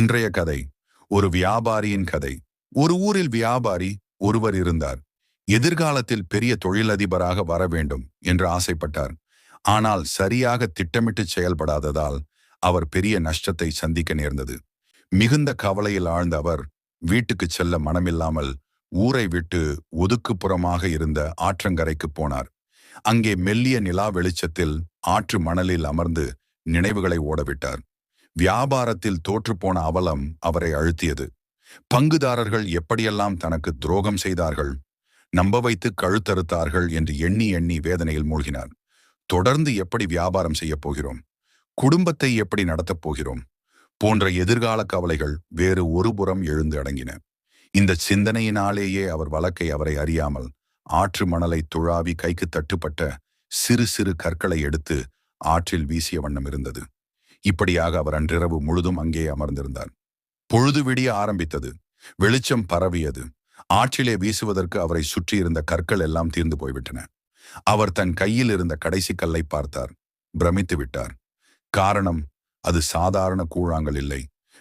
இன்றைய கதை. ஒரு வியாபாரியின் கதை. ஒரு ஊரில் வியாபாரி ஒருவர் இருந்தார். எதிர்காலத்தில் பெரிய தொழிலதிபராக வர வேண்டும் என்று ஆசைப்பட்டார். ஆனால் சரியாக திட்டமிட்டு செயல்படாததால் அவர் பெரிய நஷ்டத்தை சந்திக்க நேர்ந்தது. மிகுந்த கவலையில் ஆழ்ந்த அவர் வீட்டுக்கு செல்ல மனமில்லாமல் ஊரை விட்டு ஒதுக்குப்புறமாக இருந்த ஆற்றங்கரைக்கு போனார். அங்கே மெல்லிய நிலா வெளிச்சத்தில் ஆற்று மணலில் அமர்ந்து நினைவுகளை ஓடவிட்டார். வியாபாரத்தில் தோற்றுப்போன அவலம் அவரை அழுத்தியது. பங்குதாரர்கள் எப்படியெல்லாம் தனக்கு துரோகம் செய்தார்கள் நம்ப வைத்து கழுத்தறுத்தார்கள் என்று எண்ணி எண்ணி வேதனையில் மூழ்கினார். தொடர்ந்து எப்படி வியாபாரம் செய்யப் போகிறோம்? குடும்பத்தை எப்படி நடத்தப் போகிறோம்? போன்ற எதிர்கால கவலைகள் வேறு ஒருபுறம் எழுந்து அடங்கின. இந்த சிந்தனையினாலேயே அவர் வழக்கை அவரை அறியாமல் ஆற்று மணலை துழாவி கைக்கு தட்டுப்பட்ட சிறு சிறு கற்களை எடுத்து ஆற்றில் வீசிய வண்ணம் இருந்தது. இப்படியாக அவர் அன்றிரவு முழுதும் அங்கே அமர்ந்திருந்தார். பொழுது விடிய ஆரம்பித்தது. வெளிச்சம் பரவியது. ஆற்றிலே வீசுவதற்கு அவரை சுற்றியிருந்த கற்கள் எல்லாம் தீர்ந்து போய்விட்டன. அவர் தன் கையில் இருந்த கடைசி கல்லை பார்த்தார். பிரமித்து விட்டார். காரணம் அது சாதாரண கூழாங்கல் இல்லை.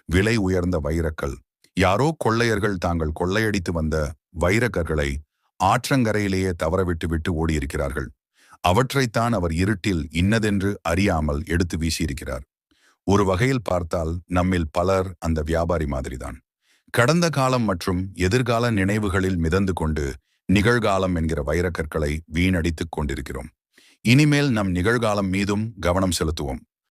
விலை உயர்ந்த வைரக்கல். யாரோ கொள்ளையர்கள் தாங்கள் கொள்ளையடித்து வந்த வைரக்கற்களை ஆற்றங்கரையிலேயே தவறவிட்டு விட்டு ஓடியிருக்கிறார்கள். அவற்றைத்தான் அவர் இருட்டில் இன்னதென்று அறியாமல் எடுத்து வீசியிருக்கிறார். ஒரு வகையில் பார்த்தால் நம்மில் பலர் அந்த வியாபாரி மாதிரிதான். கடந்த காலம் மற்றும் எதிர்கால நினைவுகளில் மிதந்து கொண்டு நிகழ்காலம் என்கிற வைரக்கற்களை வீணடித்துக் கொண்டிருக்கிறோம். இனிமேல் நம் நிகழ்காலம் மீதும் கவனம் செலுத்துவோம்.